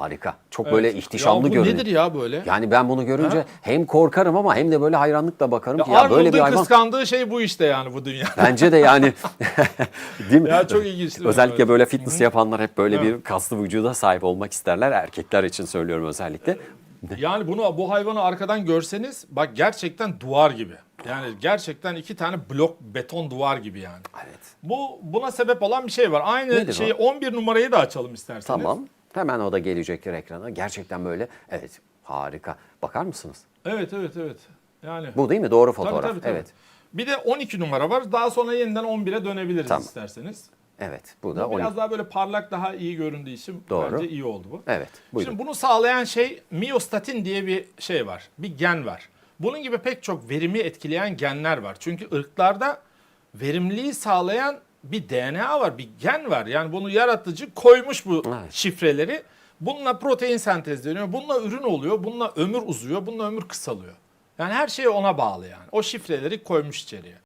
Harika. Çok böyle Evet. ihtişamlı ya bu görünüyor. nedir ya böyle? Yani ben bunu görünce Ha? hem korkarım ama hem de böyle hayranlıkla bakarım Ya ki ya böyle bir hayvan. kıskandığı şey bu işte yani bu dünya. Bence de yani değil mi? Ya çok ilginç? Özellikle Evet. böyle fitness yapanlar hep böyle Evet. bir kaslı vücuda sahip olmak isterler. Erkekler için söylüyorum özellikle. Yani bunu bu hayvanı arkadan görseniz bak gerçekten duvar gibi. Yani gerçekten iki tane blok beton duvar gibi yani. Evet. Bu buna sebep olan bir şey var. Aynı Nedir şeyi 11 numarayı da açalım isterseniz. Tamam. Hemen o da gelecektir ekrana. Gerçekten böyle evet harika. Bakar mısınız? Evet evet evet. Yani Bu değil mi? Doğru Tabii, fotoğraf. tabii, tabii. Evet. Bir de 12 numara var. Daha sonra yeniden 11'e dönebiliriz Tamam. isterseniz. Evet. Bu da Bu biraz 12. daha böyle parlak daha iyi göründüğü için Doğru. bence iyi oldu bu. Evet. Buyurun. Şimdi bunu sağlayan şey miyostatin diye bir şey var. Bir gen var. Bunun gibi pek çok verimi etkileyen genler var. Çünkü ırklarda verimliliği sağlayan bir DNA var, bir gen var. Yani bunu yaratıcı koymuş bu Evet. şifreleri. Bununla protein sentezleniyor, bununla ürün oluyor, bununla ömür uzuyor, bununla ömür kısalıyor. Yani her şey ona bağlı yani. O şifreleri koymuş içeriye.